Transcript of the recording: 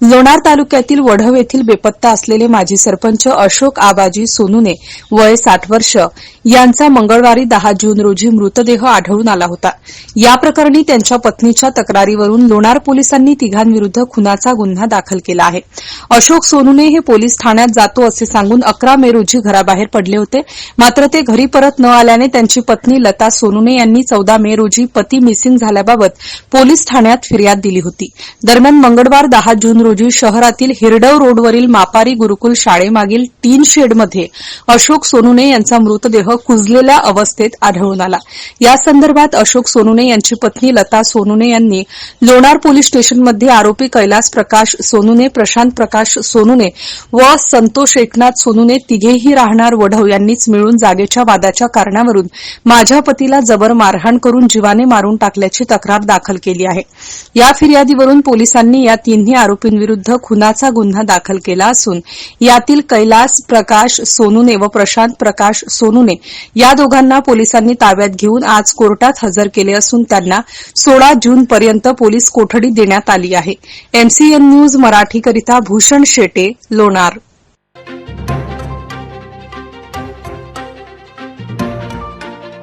Lonar तालुक्यातील वढव येथील बेपत्ता असलेले माजी सरपंच अशोक आबाजी सोनूने वय साठ वर्ष यांचा मंगळवारी दहा जून रोजी मृतदेह आढळून आला होता. या प्रकरणी त्यांच्या पत्नीच्या तक्रारीवरून लोणार पोलिसांनी तिघांविरुद्ध खुनाचा गुन्हा दाखल केला आहे. अशोक सोनूने हे पोलीस ठाण्यात जातो असे सांगून अकरा मे रोजी घराबाहेर पडले होते. मात्र ते घरी परत न आल्याने त्यांची पत्नी लता सोनूने यांनी चौदा मे रोजी पती मिसिंग झाल्याबाबत पोलीस ठाण्यात फिर्याद दिली होती. दरम्यान मंगळवार दहा जून रोजी शहरातील हिरडव रोडवरील मापारी गुरुकुल शाळेमागील तीन शेडमध्ये अशोक सोनुने यांचा मृतदेह कुजलेल्या अवस्थेत आढळून आला. या संदर्भात अशोक सोनुने यांची पत्नी लता सोनुने यांनी लोणार पोलीस स्टेशनमध्ये आरोपी कैलास प्रकाश सोनुने प्रशांत प्रकाश सोनुने व संतोष एकनाथ सोनुने तिघेही राहणार वढव यांनीच मिळून जागेच्या वादाच्या कारणावरून माझ्या पतीला जबर मारहाण करून जीवाने मारून टाकल्याची तक्रार दाखल केली आहे. या फिर्यादीवरून पोलिसांनी या तिन्ही आरोपींना आरोपींविरुद्ध खुनाचा गुन्हा दाखल केला असून यातील कैलास प्रकाश सोनुने व प्रशांत प्रकाश सोनुने या दोघांना पोलिसांनी ताब्यात घेऊन आज कोर्टात हजर केले असून त्यांना सोळा जूनपर्यंत पोलीस कोठडी देण्यात आली आहे. एमसीएन न्यूज मराठीकरिता भूषण शेटे लोणार.